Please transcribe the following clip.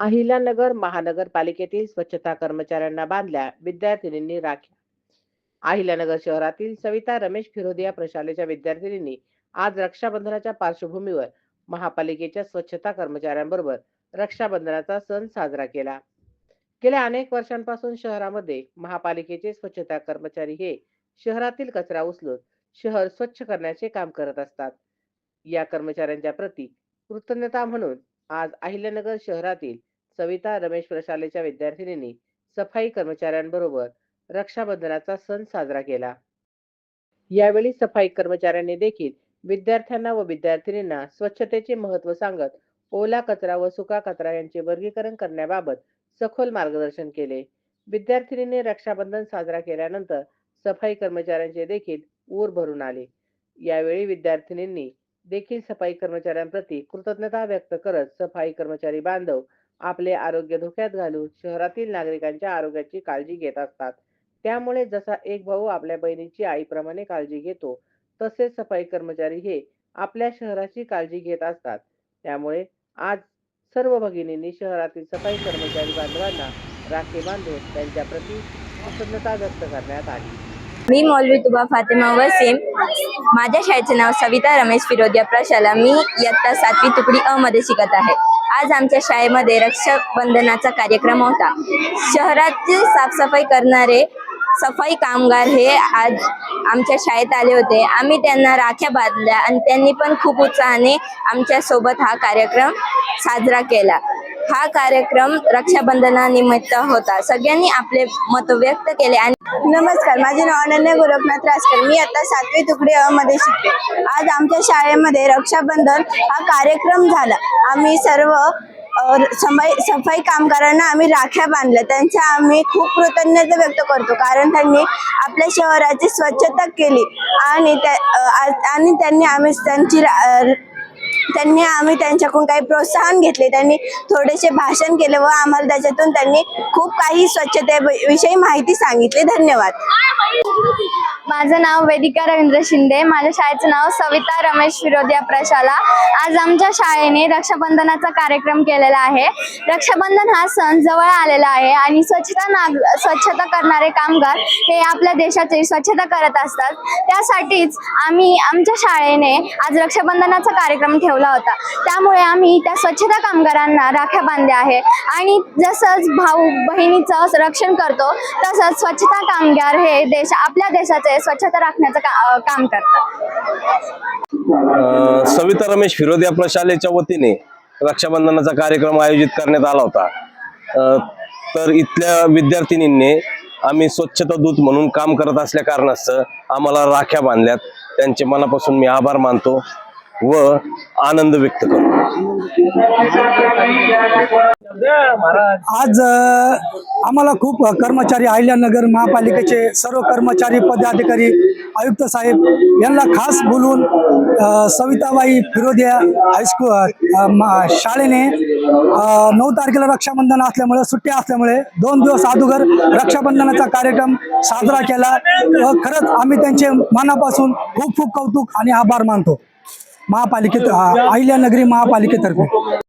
अहिल्यानगर महानगरपालिकेतील स्वच्छता कर्मचाऱ्यांना बांधल्या विद्यार्थिनींनी राख्या. अहिल्यानगर शहरातील सविता रमेश फिरोदिया प्रशालेच्या विद्यार्थिनींनी आज रक्षाबंधनाच्या पार्श्वभूमीवर महापालिकेच्या स्वच्छता कर्मचाऱ्यांबरोबर रक्षाबंधनाचा सण साजरा केला. गेल्या अनेक वर्षांपासून शहरामध्ये महापालिकेचे स्वच्छता कर्मचारी हे शहरातील कचरा उचलून शहर स्वच्छ करण्याचे काम करत असतात. या कर्मचाऱ्यांच्या प्रती कृतज्ञता म्हणून आज अहिल्यानगर शहरातील सविता रमेश प्रशालेच्या विद्यार्थिनींनी सफाई कर्मचाऱ्यांबरोबर रक्षाबंधनाचा सण साजरा केला. यावेळी सफाई कर्मचाऱ्यांनी देखील विद्यार्थ्यांना व विद्यार्थिनींना स्वच्छतेचे महत्त्व सांगत ओला कचरा व सुका कचरा यांचे वर्गीकरण करण्याबाबत सखोल मार्गदर्शन केले. विद्यार्थिनीने रक्षाबंधन साजरा केल्यानंतर सफाई कर्मचाऱ्यांचे देखील ऊर भरून आले. यावेळी विद्यार्थिनींनी देखील सफाई कर्मचाऱ्यांप्रती कृतज्ञता व्यक्त करत सफाई कर्मचारी बांधव आपले आरोग्य धोक्यात घालून शहरातील नागरिकांच्या आरोग्याची काळजी घेत असतात. त्यामुळे जसा एक भाऊ आपल्या बहिणीची आईप्रमाणे काळजी घेतो तसेच सफाई कर्मचारी हे आपल्या शहराची काळजी घेत असतात. त्यामुळे आज सर्व भगिनींनी शहरातील सफाई कर्मचारी बांधवांना राखी बांधून त्यांच्या प्रती प्रसन्नता व्यक्त करण्यात आली. मी मौलवी तुबा फातिमा वसीम. माझ्या शाळेचे नाव सविता रमेश फिरोदिया प्रशाला. मी इयत्ता सातवी तुकडी अ मध्ये शिकत आहे. आज आमच्या शाळेमध्ये रक्षाबंधनाचा कार्यक्रम होता. शहरातील साफसफाई करणारे सफाई कामगार हे आज आमच्या शाळेत आले होते. आम्ही त्यांना राख्या बांधल्या आणि त्यांनी पण खूप उत्साहाने आमच्यासोबत हा कार्यक्रम साजरा केला. हा कार्यक्रम रक्षाबंधनानिमित्त होता. सगळ्यांनी आपले मत व्यक्त केले आणि नमस्कार माझे नाव अनन्य गोरखनाथ राजकर. मी आता सातवी तुकडी अ मध्ये शिकते. आज आमच्या शाळेमध्ये रक्षाबंधन हा कार्यक्रम झाला. आम्ही सर्व सफाई सफाई कामगारांना आम्ही राख्या बांधल्या. त्यांच्या आम्ही खूप कृतज्ञता व्यक्त करतो. कारण त्यांनी आपल्या शहराची स्वच्छता केली आणि त्या आणि त्यांनी आम्ही त्यांची रा- त्यांनी आम्ही त्यांच्याकडून काही प्रोत्साहन घेतले. त्यांनी थोडेसे भाषण केले व आम्हाला त्याच्यातून त्यांनी खूप काही स्वच्छतेविषयी माहिती सांगितली. धन्यवाद. माझं नाव वेदिका रवींद्र शिंदे. माझ्या शाळेचं नाव सविता रमेश विरोधिया प्रशाला. आज आमच्या शाळेने रक्षाबंधनाचा कार्यक्रम केलेला आहे. रक्षाबंधन हा सण जवळ आलेला आहे आणि स्वच्छता नाग स्वच्छता करणारे कामगार हे आपल्या देशाची स्वच्छता करत असतात. त्यासाठीच आम्ही आमच्या शाळेने आज रक्षाबंधनाचा कार्यक्रम ठेवला होता. त्यामुळे आम्ही त्या स्वच्छता कामगारांना राख्या बांधल्या आहे. आणि जसंच भाऊ बहिणीचं रक्षण करतो तसंच स्वच्छता कामगार हे देश आपल्या देशाचे स्वच्छता राखण्याचं का, अं, काम करतात. सविता रमेश फिरोदे आपल्या शालेच्या वतीने रक्षाबंधनाचा कार्यक्रम आयोजित करण्यात आला होता. तर इथल्या विद्यार्थिनींनी आम्ही स्वच्छता दूत म्हणून काम करत असल्या कारणास्तव आम्हाला राख्या बांधल्यात. त्यांचे मनापासून मी आभार मानतो. व आनंद व्यक्त करतो. आज आम्हाला खूप कर्मचारी अहिल्यानगर महापालिकेचे सर्व कर्मचारी पदाधिकारी आयुक्त साहेब यांना खास बोलून सविताबाई फिरोदिया हायस्कूल शाळेने नऊ तारखेला रक्षाबंधन असल्यामुळे सुट्ट्या असल्यामुळे दोन दिवस अगोदर रक्षाबंधनाचा कार्यक्रम साजरा केला. व खरंच आम्ही त्यांचे मनापासून खूप खूप कौतुक आणि आभार मानतो. महापालिकेत अहिल्यानगरी महापालिकेतर्फे.